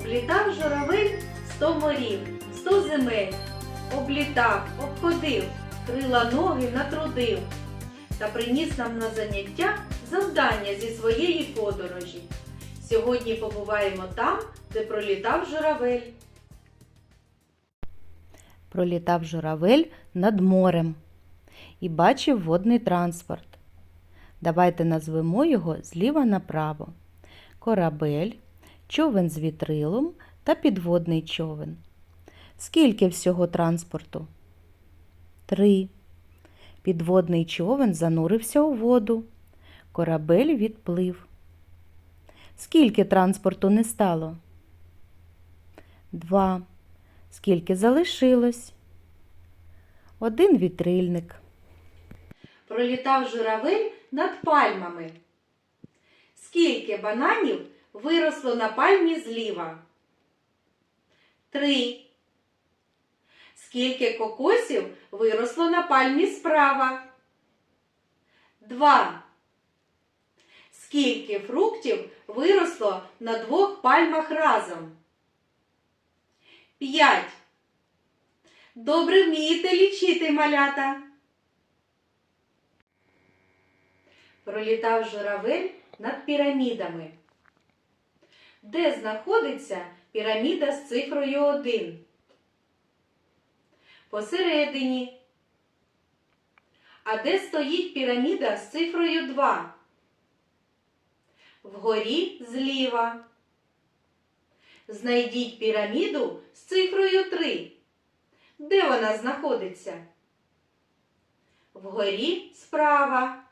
Облітав журавель сто морів, сто земель. Облітав, обходив, крила ноги натрудив та приніс нам на заняття завдання зі своєї подорожі. Сьогодні побуваємо там, де пролітав журавель. Пролітав журавель над морем і бачив водний транспорт. Давайте назвемо його зліва направо. Корабель, човен з вітрилом та підводний човен. Скільки всього транспорту? Три. Підводний човен занурився у воду. Корабель відплив. Скільки транспорту не стало? Два. Скільки залишилось? Один вітрильник. Пролітав журавель над пальмами. Скільки бананів виросло на пальмі зліва? Три. Скільки кокосів виросло на пальмі справа? Два. Скільки фруктів виросло на двох пальмах разом? П'ять. Добре вмієте лічити малята. Пролітав журавель над пірамідами. Де знаходиться піраміда з цифрою 1? Посередині. А де стоїть піраміда з цифрою 2? Вгорі зліва. Знайдіть піраміду з цифрою 3. Де вона знаходиться? Вгорі справа.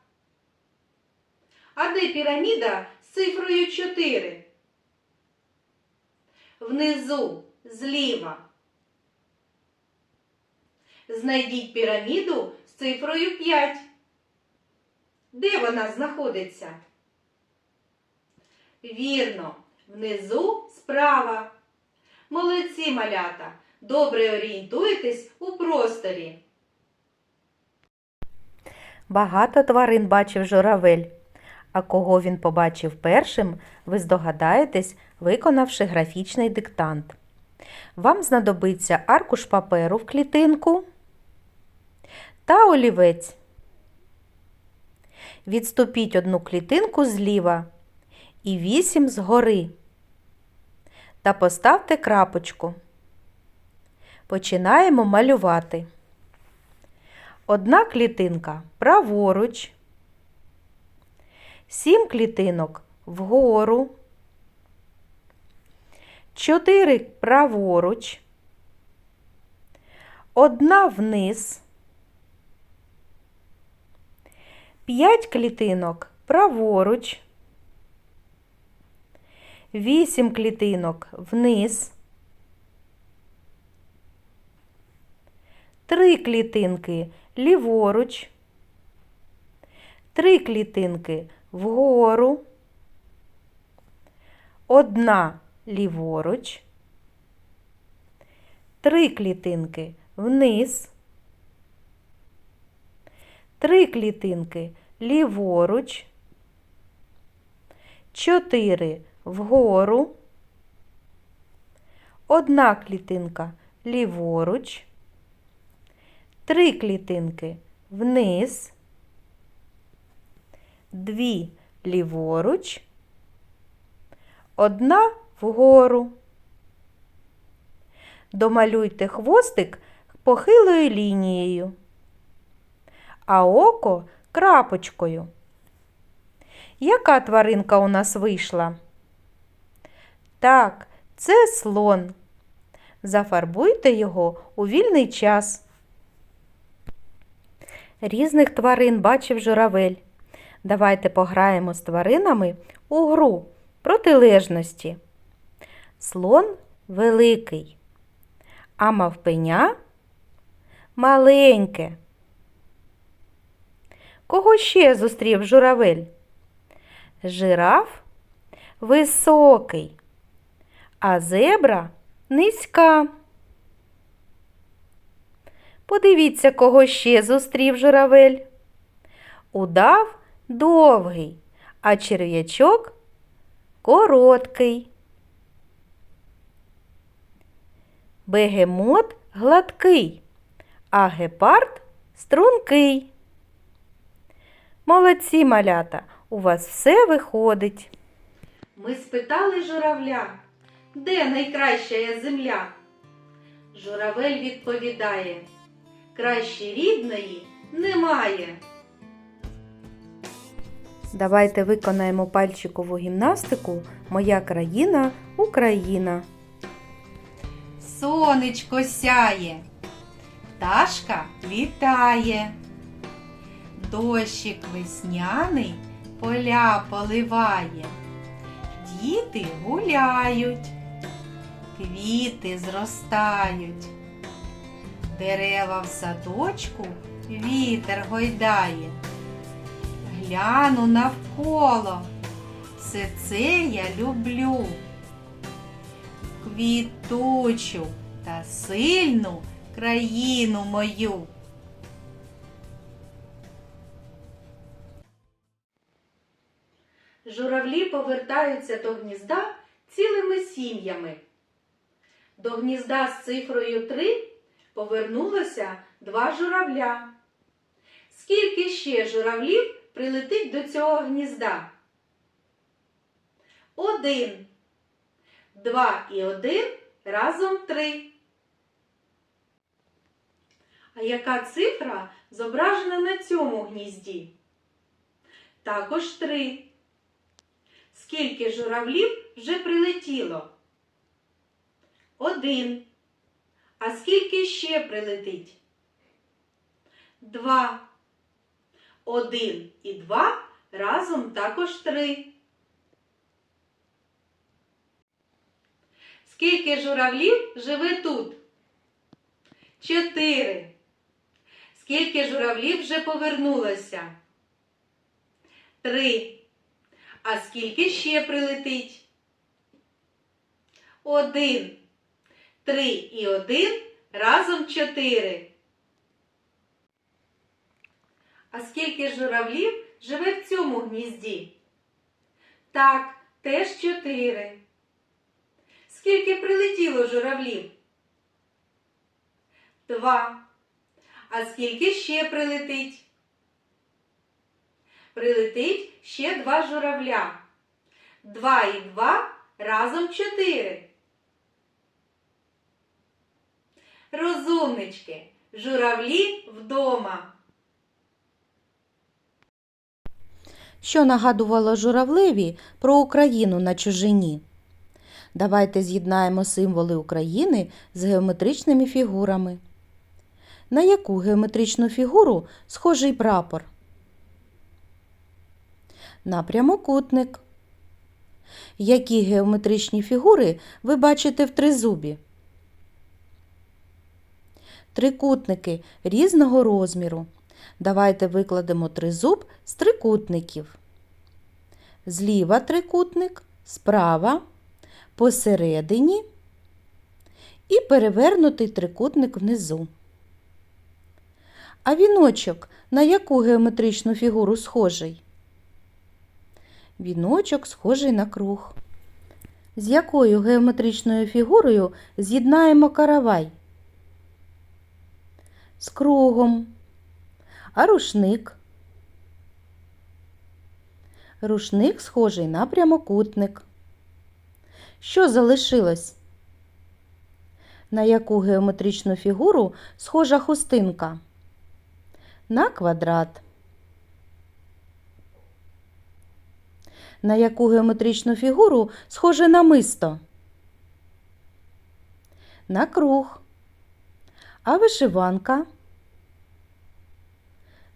А де піраміда з цифрою 4? Внизу, зліва. Знайдіть піраміду з цифрою 5. Де вона знаходиться? Вірно, внизу справа. Молодці малята! Добре орієнтуєтесь у просторі. Багато тварин бачив журавель. А кого він побачив першим, ви здогадаєтесь, виконавши графічний диктант. Вам знадобиться аркуш паперу в клітинку та олівець. Відступіть одну клітинку зліва і вісім згори. Та поставте крапочку. Починаємо малювати. Одна клітинка праворуч, сім клітинок вгору, чотири праворуч, одна вниз, п'ять клітинок праворуч, вісім клітинок вниз. Три клітинки ліворуч, три клітинки вгору, одна ліворуч, три клітинки вниз, три клітинки ліворуч, чотири вгору, одна клітинка ліворуч. Три клітинки вниз, дві ліворуч, одна вгору. Домалюйте хвостик похилою лінією, а око крапочкою. Яка тваринка у нас вийшла? Так, це слон. Зафарбуйте його у вільний час. Різних тварин бачив журавель. Давайте пограємо з тваринами у гру протилежності. Слон великий, а мавпеня маленьке. Кого ще зустрів журавель? Жираф високий, а зебра низька. Подивіться, кого ще зустрів журавель. Удав довгий, а черв'ячок короткий. Бегемот гладкий, а гепард стрункий. Молодці малята, у вас все виходить. Ми спитали журавля, де найкраща земля? Журавель відповідає, краще рідної немає. Давайте виконаємо пальчикову гімнастику Моя країна Україна. Сонечко сяє, пташка літає, дощик весняний поля поливає, діти гуляють, квіти зростають, дерева в садочку вітер гойдає. Гляну навколо, все це я люблю квітучу та сильну країну мою. Журавлі повертаються до гнізда цілими сім'ями. До гнізда з цифрою 3 повернулося два журавля. Скільки ще журавлів прилетить до цього гнізда? Один. Два і один разом три. А яка цифра зображена на цьому гнізді? Також три. Скільки журавлів вже прилетіло? Один. А скільки ще прилетить? Два. Один і два разом також три. Скільки журавлів живе тут? Чотири. Скільки журавлів вже повернулося? Три. А скільки ще прилетить? Один. Три і один разом чотири. А скільки журавлів живе в цьому гнізді? Так, теж чотири. Скільки прилетіло журавлів? Два. А скільки ще прилетить? Прилетить ще два журавля. Два і два разом чотири. Розумнички, журавлі вдома. Що нагадувало журавлеві про Україну на чужині. Давайте з'єднаємо символи України з геометричними фігурами. На яку геометричну фігуру схожий прапор? На прямокутник. Які геометричні фігури ви бачите в тризубі? Трикутники різного розміру. Давайте викладемо тризуб з трикутників. Зліва трикутник, справа, посередині і перевернутий трикутник внизу. А віночок на яку геометричну фігуру схожий? Віночок схожий на круг. З якою геометричною фігурою з'єднаємо каравай? З кругом. А рушник? Рушник схожий на прямокутник. Що залишилось? На яку геометричну фігуру схожа хустинка? На квадрат. На яку геометричну фігуру схоже намисто? На круг. А вишиванка?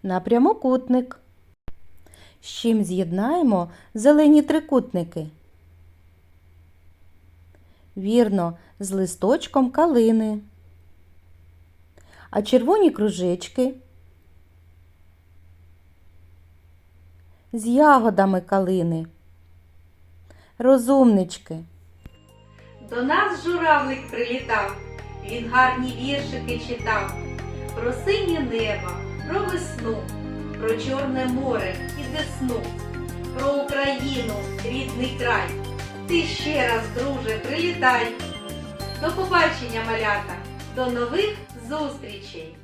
На прямокутник. З чим з'єднаємо зелені трикутники? Вірно, з листочком калини. А червоні кружечки з ягодами калини. Розумнички. До нас журавлик прилітав, він гарні віршики читав. Про синє небо, про весну, про чорне море і десну, про Україну, рідний край. Ти ще раз, друже, прилітай. До побачення, малята, до нових зустрічей!